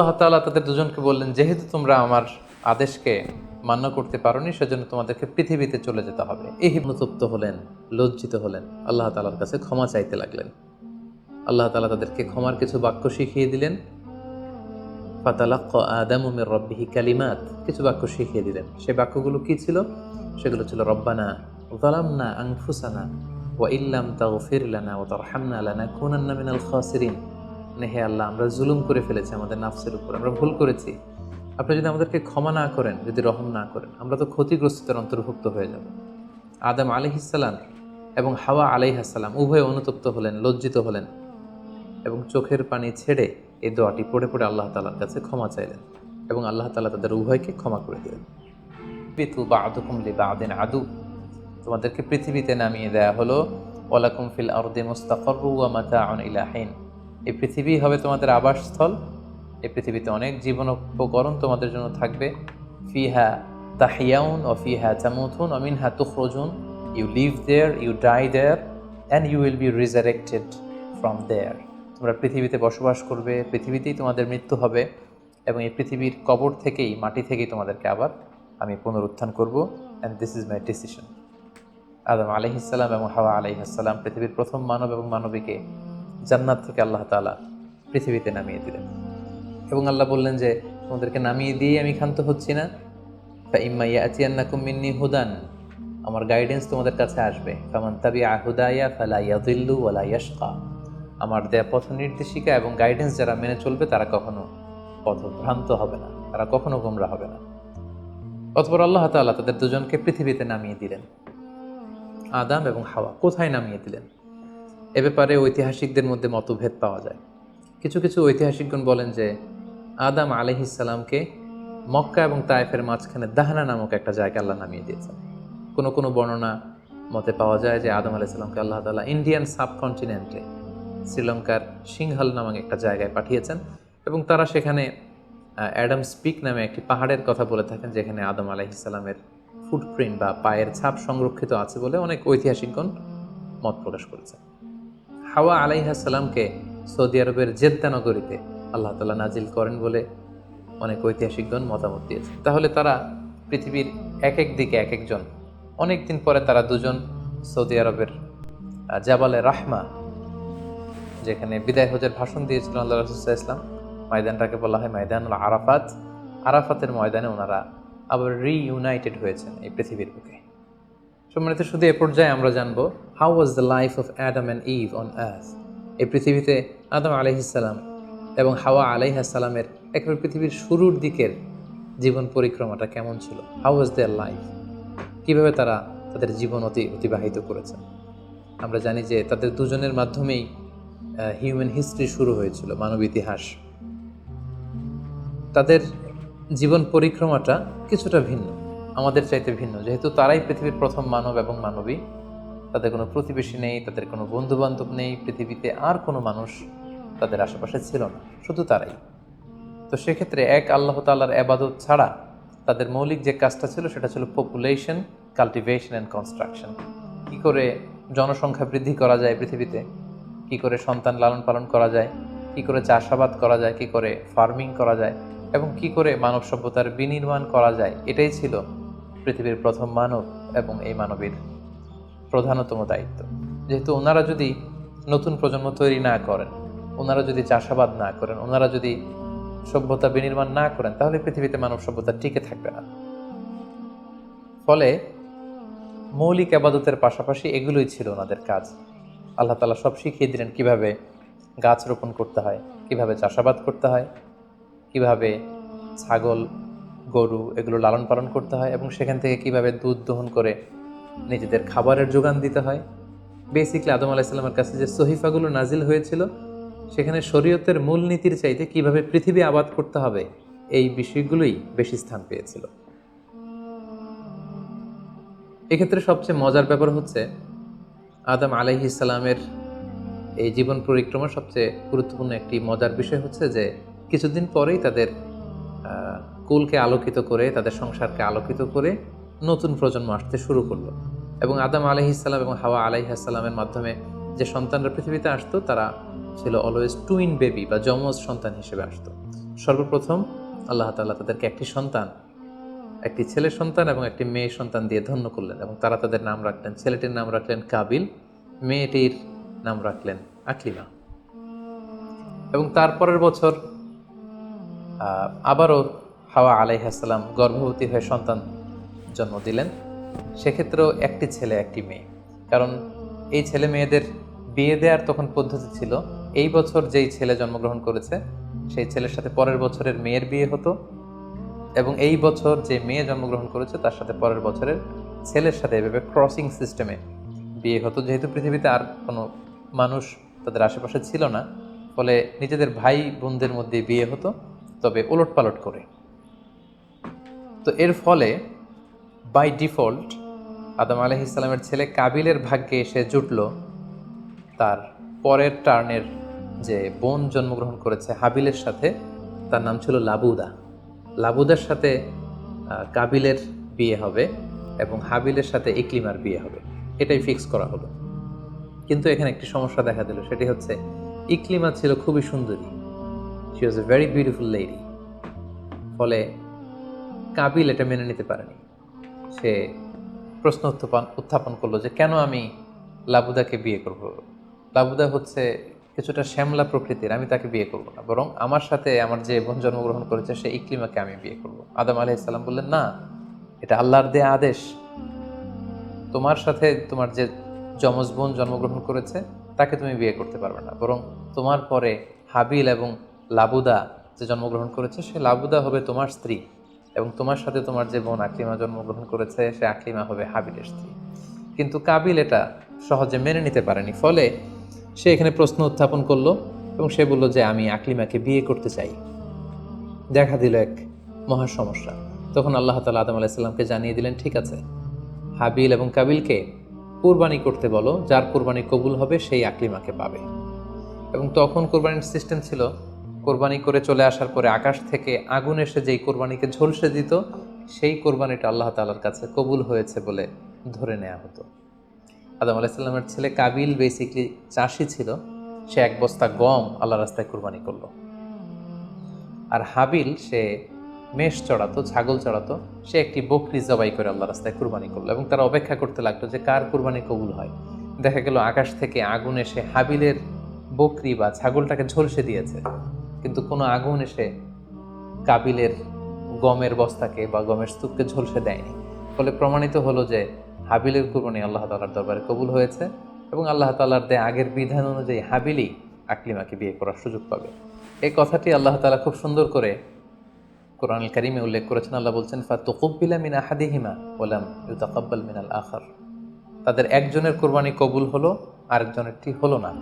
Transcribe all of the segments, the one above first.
আল্লাহ তাদের দুজনকে বললেন, যেহেতু তোমরা আমার আদেশকে মান্য করতে পারোনি, সেজন্য তোমাদেরকে পৃথিবীতে চলে যেতে হবে। এই হিমতপ্ত হলেন, লজ্জিত হলেন, আল্লাহ তাআলার কাছে ক্ষমা চাইতে লাগলেন। আল্লাহ তালা তাদেরকে ক্ষমার কিছু বাক্য শিখিয়ে দিলেন। ফাতালাক্ক আদামু মির রব্বিহি কালিমাত। কিছু বাক্য শিখিয়ে দিলেন। সেই বাক্যগুলো কি ছিল? সেগুলো ছিল, রব্বানা যালামনা আনফুসানা ওয়া ইল্লাম তাগফির লানা ওয়া তারহামনা লানাকুনান্না মিনাল খাসিরিন। মানে হে আল্লাহ, আমরা জুলুম করে ফেলেছি আমাদের নাফসের উপর, আমরা ভুল করেছি। আপনি যদি আমাদেরকে ক্ষমা না করেন, যদি রহম না করেন, আমরা তো ক্ষতিগ্রস্তদের অন্তর্ভুক্ত হয়ে যাব। আদম আলিহিসাল্লাম এবং হাওয়া আলাইহাসাল্লাম উভয়ে অনুতপ্ত হলেন, লজ্জিত হলেন এবং চোখের পানি ছেড়ে এই দোয়াটি পড়ে পড়ে আল্লাহ তালার কাছে ক্ষমা চাইলেন এবং আল্লাহ তালা তাদের উভয়কে ক্ষমা করে দিলেন। পিতু বা আদুকুম লি বা আদিন আদু। তোমাদেরকে পৃথিবীতে নামিয়ে দেয়া হলো, ওয়ালাকুম ফিল আরদে মুস্তাকরু ওয়া মাতাউন ইলাহিন এই পৃথিবী হবে তোমাদের আবাসস্থল। এই পৃথিবীতে অনেক জীবন উপকরণ তোমাদের জন্য থাকবে। ফিহা তাহিয়াউন ও ফিহা তামুথুন ও মিনহা তুখরজুন। You live there you die there and you will be resurrected from there তোমরা পৃথিবীতে বসবাস করবে, পৃথিবীতেই তোমাদের মৃত্যু হবে, এবং এই পৃথিবীর কবর থেকেই, মাটি থেকেই তোমাদেরকে আবার আমি পুনরুত্থান করব and this is my decision আদম আলহিসাল্লাম এবং হাওয়া আলহিহাসাল্লাম পৃথিবীর প্রথম মানব এবং মানবীকে জান্নাত থেকে আল্লাহ তালা পৃথিবীতে নামিয়ে দিলেন। এবং আল্লাহ বললেন যে, তোমাদেরকে নামিয়ে দিয়ে আমি ক্ষান্ত হচ্ছি না। তা ইম্মাইয়া আতিয়ান্নাকুম মিন্নি হুদান। আমার গাইডেন্স তোমাদের কাছে আসবে। কামান তাবি আহুদাইয়া ফালা ইয়াদিল্লু ওয়ালা ইয়াশকা। আমার দেয়া পথ নির্দেশিকা এবং গাইডেন্স যারা মেনে চলবে, তারা কখনো পথভ্রান্ত হবে না। তারা কখনো গোমরা হবে না। অতপর আল্লাহ তাআলা তাদের দুজনকে পৃথিবীতে নামিয়ে দিলেন। আদাম এবং হাওয়া কোথায় নামিয়ে দিলেন? এ ব্যাপারে ঐতিহাসিকদের মধ্যে মতভেদ পাওয়া যায়। কিছু কিছু ঐতিহাসিকগণ বলেন যে, আদাম আলহিসাল্লামকে মক্কা এবং তায়েফের মাঝখানে দাহানা নামক একটা জায়গা আল্লাহ নামিয়ে দিয়েছেন। কোনো কোনো বর্ণনা মতে পাওয়া যায় যে, আদম আলাইসাল্লামকে আল্লাহ তালা ইন্ডিয়ান সাবকন্টিনেন্টে শ্রীলঙ্কার সিংহাল নামক একটা জায়গায় পাঠিয়েছেন এবং তারা সেখানে অ্যাডাম স্পিক নামে একটি পাহাড়ের কথা বলে থাকেন যেখানে আদম আলাইহিসাল্লামের ফুটপ্রিন্ট বা পায়ের ছাপ সংরক্ষিত আছে বলে অনেক ঐতিহাসিকগণ মত প্রকাশ করেছেন। হাওয়া আলাইহাসাল্লামকে সৌদি আরবের জেদ্দা নগরীতে আল্লাহ তালা নাজিল করেন বলে অনেক ঐতিহাসিকগণ মতামত দিয়েছে তাহলে তারা পৃথিবীর এক এক দিকে এক একজন। অনেক দিন পরে তারা দুজন সৌদি আরবের জাবালে রাহমা, যেখানে বিদায় হজের ভাষণ দিয়েছিলেন আল্লাহ রসুল্লাহ ইসলাম ময়দানটাকে বলা হয় ময়দানুল আরাফাত। আরাফাতের ময়দানে ওনারা আবার রিইউনাইটেড হয়েছেন এই পৃথিবীর বুকে। সম্মানিত শুধু এ পর্যায়ে আমরা জানব how was the life of Adam and Eve on earth এই পৃথিবীতে আদম আলহিসাল্লাম এবং হাওয়া আলাইহাসাল্লামের একেবারে পৃথিবীর শুরুর দিকের জীবন পরিক্রমাটা কেমন ছিল? হাউ ওয়াজ দেয়ার লাইফ কীভাবে তারা তাদের জীবন অতি অতিবাহিত করেছেন? আমরা জানি যে তাদের দুজনের মাধ্যমেই হিউম্যান হিস্ট্রি শুরু হয়েছিল, মানব ইতিহাস। তাদের জীবন পরিক্রমাটা কিছুটা ভিন্ন। আমাদের চাইতে ভিন্ন। যেহেতু তারাই পৃথিবীর প্রথম মানব এবং মানবী, তাদের কোনো প্রতিবেশী নেই, তাদের কোনো বন্ধু বান্ধব নেই, পৃথিবীতে আর কোনো মানুষ তাদের আশেপাশে ছিল না, শুধু তারাই। তো সেক্ষেত্রে এক আল্লাহ তাল্লার আবাদত ছাড়া তাদের মৌলিক যে কাজটা ছিল, সেটা ছিল পপুলেশন কাল্টিভেশন অ্যান্ড কনস্ট্রাকশন কী করে জনসংখ্যা বৃদ্ধি করা যায় পৃথিবীতে? কি করে সন্তান লালন পালন করা যায়? কি করে চাষাবাদ করা যায়? কি করে ফার্মিং করা যায়? এবং কি করে মানব সভ্যতার বিনির্মাণ করা যায়? এটাই ছিল পৃথিবীর প্রথম মানব এবং এই মানবীর প্রধানতম দায়িত্ব। যেহেতু ওনারা যদি নতুন প্রজন্ম তৈরি না করেন, ওনারা যদি চাষাবাদ না করেন, ওনারা যদি সভ্যতা বিনির্মাণ না করেন, তাহলে পৃথিবীতে মানব সভ্যতা টিকে থাকবে না। ফলে মৌলিক আবাদতের পাশাপাশি এগুলোই ছিল ওনাদের কাজ। আল্লাহ তালা সব শিখিয়ে দিলেন কীভাবে গাছ রোপণ করতে হয়, কীভাবে চাষাবাদ করতে হয়, কীভাবে ছাগল গরু এগুলো লালন পালন করতে হয় এবং সেখান থেকে কীভাবে দুধ দহন করে নিজেদের খাবারের যোগান দিতে হয়। বেসিকলি আদম আলাইসাল্লামের কাছে যে সহিফাগুলো নাজিল হয়েছিল, সেখানে শরীয়তের মূলনীতির চাইতে কীভাবে পৃথিবী আবাদ করতে হবে, এই বিষয়গুলোই বেশি স্থান পেয়েছিল। এক্ষেত্রে সবচেয়ে মজার ব্যাপার হচ্ছে, আদম আলাইহি ইসলামের এই জীবন পরিক্রমার সবচেয়ে গুরুত্বপূর্ণ একটি মজার বিষয় হচ্ছে যে, কিছুদিন পরেই তাদের কুলকে আলোকিত করে, তাদের সংসারকে আলোকিত করে নতুন প্রজন্ম আসতে শুরু করল। এবং আদম আলাইহি ইসলাম এবং হাওয়া আলাইহি আসসালামের মাধ্যমে যে সন্তানরা পৃথিবীতে আসতো, তারা ছিল অলওয়েজ টুইন বেবি বা যমজ সন্তান হিসেবে আসতো। সর্বপ্রথম আল্লাহ তাআলা তাদেরকে একটি সন্তান, একটি ছেলে সন্তান এবং একটি মেয়ে সন্তান দিয়ে ধন্য করলেন এবং তারা তাদের নাম রাখলেন, ছেলেটির নাম রাখলেন কাবিল, মেয়েটির নাম রাখলেন আকলিমা। এবং তারপরের বছর আবারও হাওয়া আলাইহাসাল্লাম গর্ভবতী হয়ে সন্তান জন্ম দিলেন। সেক্ষেত্রেও একটি ছেলে, একটি মেয়ে। কারণ এই ছেলে মেয়েদের বিয়ে দেওয়ার তখন পদ্ধতি ছিল, এই বছর যেই ছেলে জন্মগ্রহণ করেছে, সেই ছেলের সাথে পরের বছরের মেয়ের বিয়ে হতো এবং এই বছর যে মেয়ে জন্মগ্রহণ করেছে, তার সাথে পরের বছরের ছেলের সাথে এভাবে ক্রসিং সিস্টেমে বিয়ে হতো। যেহেতু পৃথিবীতে আর কোনো মানুষ তাদের আশেপাশে ছিল না, ফলে নিজেদের ভাই বোনদের মধ্যে বিয়ে হতো, তবে ওলট পালট করে। তো এর ফলে বাই ডিফল্ট আদম আলহ ইসলামের ছেলে কাবিলের ভাগ্যে এসে জুটল তার পরের টার্নের যে বোন জন্মগ্রহণ করেছে হাবিলের সাথে, তার নাম ছিল লাবুদা। লাবুদার সাথে কাবিলের বিয়ে হবে এবং হাবিলের সাথে ইকলিমার বিয়ে হবে। এটাই ফিক্স করা হলো। কিন্তু এখানে একটি সমস্যা দেখা দিল, সেটি হচ্ছে ইকলিমা ছিল খুবই সুন্দরী। She was a very beautiful lady ফলে কাবিল এটা মেনে নিতে পারেনি। সে প্রশ্ন উত্থাপন উত্থাপন করল যে, কেন আমি লাবুদাকে বিয়ে করব? লাবুদা হচ্ছে কিছুটা শ্যামলা প্রকৃতির, আমি তাকে বিয়ে করব না। বরং আমার সাথে আমার যে বোন জন্মগ্রহণ করেছে সে ইকলিমাকে আমি বিয়ে করব। আদম আলাহ ইসলাম বললেন, না, এটা আল্লাহর দেয়া আদেশ। তোমার সাথে তোমার যে যমজ বোন জন্মগ্রহণ করেছে, তাকে তুমি বিয়ে করতে পারবে না। বরং তোমার পরে হাবিল এবং লাবুদা যে জন্মগ্রহণ করেছে, সে লাবুদা হবে তোমার স্ত্রী। এবং তোমার সাথে তোমার যে বোন আকলিমা জন্মগ্রহণ করেছে, সে আকলিমা হবে হাবিলের স্ত্রী। কিন্তু কাবিল এটা সহজে মেনে নিতে পারেনি, ফলে সে এখানে প্রশ্ন উত্থাপন করল এবং সে বলল যে, আমি আকলিমাকে বিয়ে করতে চাই। দেখা দিল এক মহা সমস্যা। তখন আল্লাহ তালা আদম আলাইসাল্লামকে জানিয়ে দিলেন, ঠিক আছে, হাবিল এবং কাবিলকে কোরবানি করতে বলো। যার কোরবানি কবুল হবে, সেই আকলিমাকে পাবে। এবং তখন কোরবানির সিস্টেম ছিল কোরবানি করে চলে আসার পরে আকাশ থেকে আগুন এসে যেই কোরবানিকে ঝলসে দিত, সেই কোরবানিটা আল্লাহ তালার কাছে কবুল হয়েছে বলে ধরে নেওয়া হতো। আদম আলাইসাল্লামের ছেলে কাবিল বেসিকলি চাষি ছিল। সে এক বস্তা গম আল্লাহ রাস্তায় কোরবানি করল। আর হাবিল, সে মেষ চড়াতো, ছাগল চড়াতো, সে একটি বকরি জবাই করে আল্লাহ রাস্তায় কুরবানি করল এবং তারা অপেক্ষা করতে লাগল যে কার কুরবানি কবুল হয়। দেখা গেল আকাশ থেকে আগুন এসে হাবিলের বকরি বা ছাগলটাকে ঝলসে দিয়েছে। কিন্তু কোনো আগুন এসে কাবিলের গমের বস্তাকে বা গমের স্তূপকে ঝলসে দেয়নি। ফলে প্রমাণিত হলো যে হাবিলের কুরবানি আল্লাহ তালার দরবারে কবুল হয়েছে এবং আল্লাহ তালার দেয় আগের বিধান অনুযায়ী হাবিলই আকলিমাকে বিয়ে করার সুযোগ পাবে। এই কথাটি আল্লাহ তালা খুব সুন্দর করে কোরআন কারিমে উল্লেখ করেছেন। আল্লাহ বলছেন, ফাতুকুব্বিলা মিন আহাদিহিমা ওলাম ইউতাকাব্বাল মিনাল আখার। তাদের একজনের কোরবানি কবুল হলো, আরেকজনেরটি হলো না।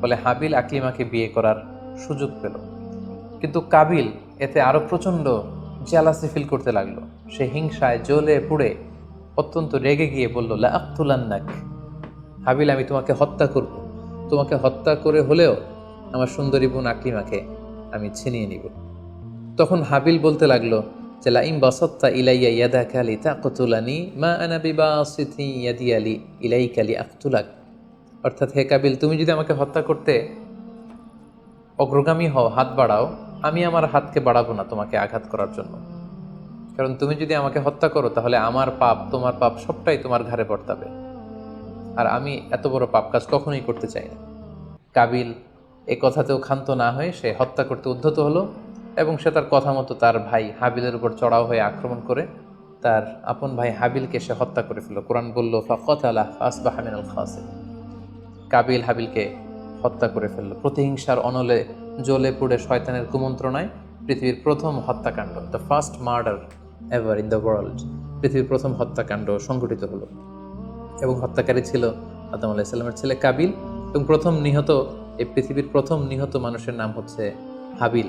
ফলে হাবিল আকলিমাকে বিয়ে করার সুযোগ পেল। কিন্তু কাবিল এতে আরও প্রচণ্ড জেলাসি ফিল করতে লাগল। সে হিংসায় জ্বলে পুড়ে অত্যন্ত রেগে গিয়ে বলল, লা আক্তুলান্নাক। হাবিল, আমি তোমাকে হত্যা করব। তোমাকে হত্যা করে হলেও আমার সুন্দরী বোন আকলিমাকে আমি ছিনিয়ে নিব। তখন হাবিল বলতে লাগল যে লাইম বাসত্তা ইলাইয়া ইয়াদা কালি তাকতুলানি মা আনা বিবাসিতি ইয়াদি আলি ইলাই কালি আক্তুলাক। অর্থাৎ, হে কাবিল, তুমি যদি আমাকে হত্যা করতে অগ্রগামী হও, হাত বাড়াও। আমি আমার হাতকে বাড়াবো না তোমাকে আঘাত করার জন্য। কারণ তুমি যদি আমাকে হত্যা করো, তাহলে আমার পাপ, তোমার পাপ সবটাই তোমার ঘাড়ে বর্তাবে। আর আমি এত বড় পাপ কাজ কখনোই করতে চাই না। কাবিল, এ কথাতেও ক্ষান্ত না হয়ে সে হত্যা করতে উদ্ধত হলো এবং সে তার কথা মতো তার ভাই হাবিলের উপর চড়াও হয়ে আক্রমণ করে তার আপন ভাই হাবিলকে সে হত্যা করে ফেলল। কোরআন বলল ফাকত আলাহ আসবাহামিনাল খাসে কাবিল হাবিলকে হত্যা করে ফেলল। প্রতিহিংসার অনলে জ্বলে পুড়ে শয়তানের কুমন্ত্রণায় পৃথিবীর প্রথম হত্যাকাণ্ড the first murder ever in the world পৃথিবীর প্রথম হত্যাকাণ্ড সংঘটিত হলো। এবং হত্যাকারী ছিল আদম আলাইসাল্লামের ছেলে কাবিল এবং প্রথম নিহত, এই পৃথিবীর প্রথম নিহত মানুষের নাম হচ্ছে হাবিল।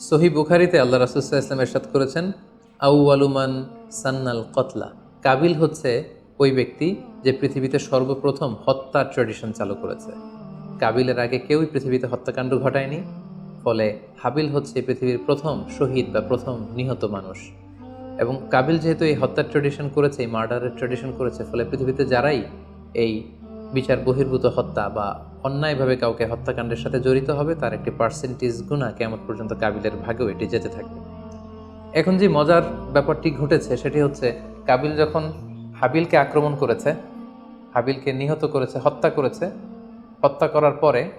সহি বুখারিতে আল্লাহ রাসুল্লাহ ইসলাম এরশাদ করেছেন আউ আলুমান সান্নাল কতলা। কাবিল হচ্ছে ওই ব্যক্তি যে পৃথিবীতে সর্বপ্রথম হত্যা ট্রেডিশন চালু করেছে। কাবিলের আগে কেউই পৃথিবীতে হত্যাকাণ্ড ঘটায়নি, ফলে হাবিল হচ্ছে পৃথিবীর প্রথম শহীদ বা প্রথম নিহত মানুষ। এবং কাবিল যেহেতু এই হত্যার ট্রেডিশন করেছে, এই মার্ডারের ট্রেডিশন করেছে, ফলে পৃথিবীতে যারাই এই বিচার বহির্ভূত হত্যা বা অন্যায়ভাবে কাউকে হত্যাকাণ্ডের সাথে জড়িত হবে, তার একটি পার্সেন্টেজ গুণা কেমন পর্যন্ত কাবিলের ভাগেও এটি যেতে থাকবে। এখন যে মজার ব্যাপারটি ঘটেছে, সেটি হচ্ছে কাবিল যখন হাবিলকে আক্রমণ করেছে, হাবিলকে নিহত করেছে, হত্যা করেছে হত্যা করার পরে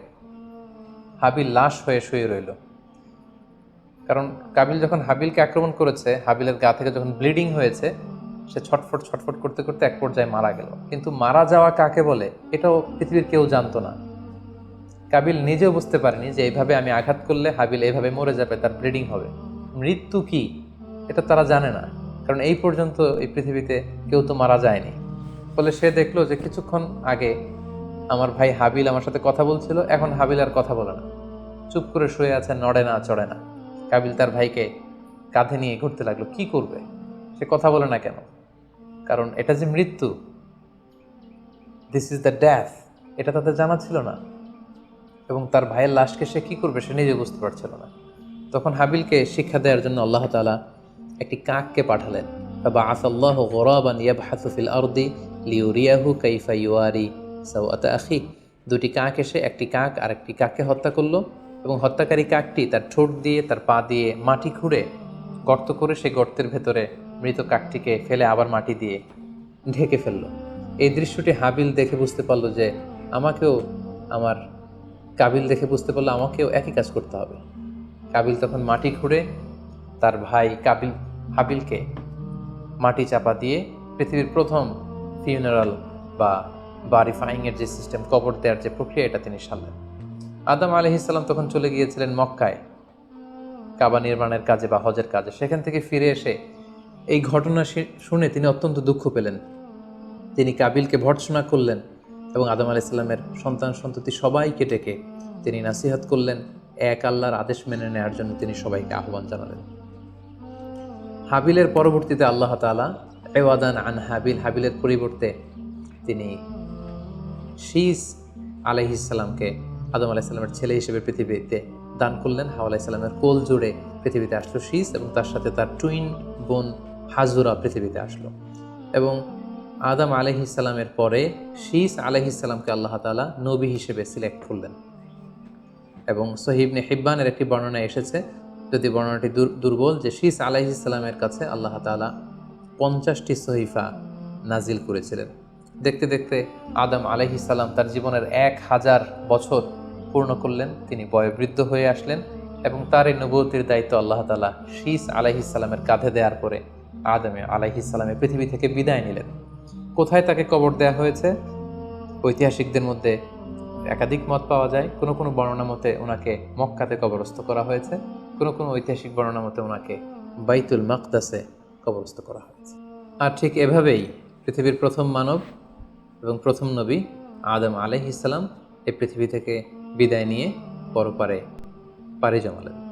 হাবিল লাশ হয়ে শুয়ে রইল। কারণ কাবিল যখন হাবিলকে আক্রমণ করেছে, হাবিলের গা থেকে যখন ব্লিডিং হয়েছে, সে ছটফট ছটফট করতে করতে এক পর্যায়ে মারা গেল। কিন্তু মারা যাওয়া কাকে বলে, এটাও পৃথিবীর কেউ জানতো না। কাবিল নিজেও বুঝতে পারেনি যে এইভাবে আমি আঘাত করলে হাবিল এইভাবে মরে যাবে, তার ব্লিডিং হবে। মৃত্যু কি, এটা তারা জানে না। কারণ এই পর্যন্ত এই পৃথিবীতে কেউ তো মারা যায়নি। ফলে সে দেখল যে কিছুক্ষণ আগে আমার ভাই হাবিল আমার সাথে কথা বলছিল, এখন হাবিল আর কথা বলে না। চুপ করে শুয়ে আছে, নড়ে না, চড়ে না। কাবিল তার ভাইকে কাঁধে নিয়ে ঘুরতে লাগল, কি করবে? সে কথা বলে না কেন? কারণ এটা যে মৃত্যু দিস ইজ দ্য ড্যাথ এটা তাদের জানা ছিল না। এবং তার ভাইয়ের লাশকে সে কী করবে, সে নিজে বুঝতে পারছিল না। তখন হাবিলকে শিক্ষা দেওয়ার জন্য আল্লাহ তালা একটি কাককে পাঠালেন বা আসাল্লাহ গরাবান ইয়াবহাসুফিল আরদি লিউরিয়াহু কাইফা ইউয়ারি সাউআতা আখি। দুটি কাক এসে একটি কাক আর একটি কাককে হত্যা করল এবং হত্যাকারী কাকটি তার ঠোঁট দিয়ে, তার পা দিয়ে মাটি খুঁড়ে গর্ত করে সেই গর্তের ভেতরে মৃত কাকটিকে ফেলে আবার মাটি দিয়ে ঢেকে ফেলল। এই দৃশ্যটি হাবিল দেখে বুঝতে পারল যে আমাকেও আমার কাবিল দেখে বুঝতে পারল আমাকেও একই কাজ করতে হবে। কাবিল তখন মাটি খুঁড়ে তার ভাই কাবিল হাবিলকে মাটি চাপা দিয়ে পৃথিবীর প্রথম ফিউনারাল বা বারিফাইংয়ের যে সিস্টেম, কবর দেওয়ার যে প্রক্রিয়া, এটা তিনি সারলেন। আদম আলহিসাল্লাম তখন চলে গিয়েছিলেন মক্কায়, কাবা নির্মাণের কাজে বা হজের কাজে। সেখান থেকে ফিরে এসে এই ঘটনা শুনে তিনি অত্যন্ত দুঃখ পেলেন। তিনি কাবিলকে ভর্ৎসনা করলেন এবং আদম আলাইসাল্লামের সন্তান সন্ততি সবাইকে ডেকে তিনি নাসিহাত করলেন। এক আল্লাহর আদেশ মেনে নেওয়ার জন্য তিনি সবাইকে আহ্বান জানালেন। হাবিলের পরবর্তীতে আল্লাহ তালা এওয়াদান আন হাবিল, হাবিলের পরিবর্তে তিনি শীস আলহিসাল্লামকে আদম আলাইসাল্লামের ছেলে হিসেবে পৃথিবীতে দান করলেন। হাওয়া আলাইসাল্লামের কোল জুড়ে পৃথিবীতে আসলো শীস এবং তার সাথে তার টুইন বোন হাজুরা পৃথিবীতে আসলো। এবং আদম আলহিসাল্লামের পরে শীস আলহিসাল্লামকে আল্লাহ তালা নবী হিসেবে সিলেক্ট করলেন। এবং সহিবনে হিব্বানের একটি বর্ণনা এসেছে, যদি বর্ণনাটি দুর্বল, যে শীস আলাইহিসাল্লামের কাছে আল্লাহ তালা পঞ্চাশটি সহিফা নাজিল করেছিলেন। দেখতে দেখতে আদম আলাইহিসাল্লাম তার জীবনের এক হাজার বছর পূর্ণ করলেন। তিনি বয়োবৃদ্ধ হয়ে আসলেন এবং তার এই নবতির দায়িত্ব আল্লাহ তালা শীস আলাইহিসাল্লামের কাঁধে দেওয়ার পরে আদমে আলাইহিসাল্লামের পৃথিবী থেকে বিদায় নিলেন। কোথায় তাকে কবর দেওয়া হয়েছে? ঐতিহাসিকদের মধ্যে একাধিক মত পাওয়া যায়। কোনো কোনো বর্ণনা মতে ওনাকে মক্কাতে কবরস্থ করা হয়েছে। কোনো কোনো ঐতিহাসিক বর্ণনা মতে ওনাকে বাইতুল মাকদাসে কবরস্থ করা হয়েছে। আর ঠিক এভাবেই পৃথিবীর প্রথম মানব এবং প্রথম নবী আদম আলহ ইসলাম এই পৃথিবী থেকে বিদায় নিয়ে পরপারে পারে জমালেন।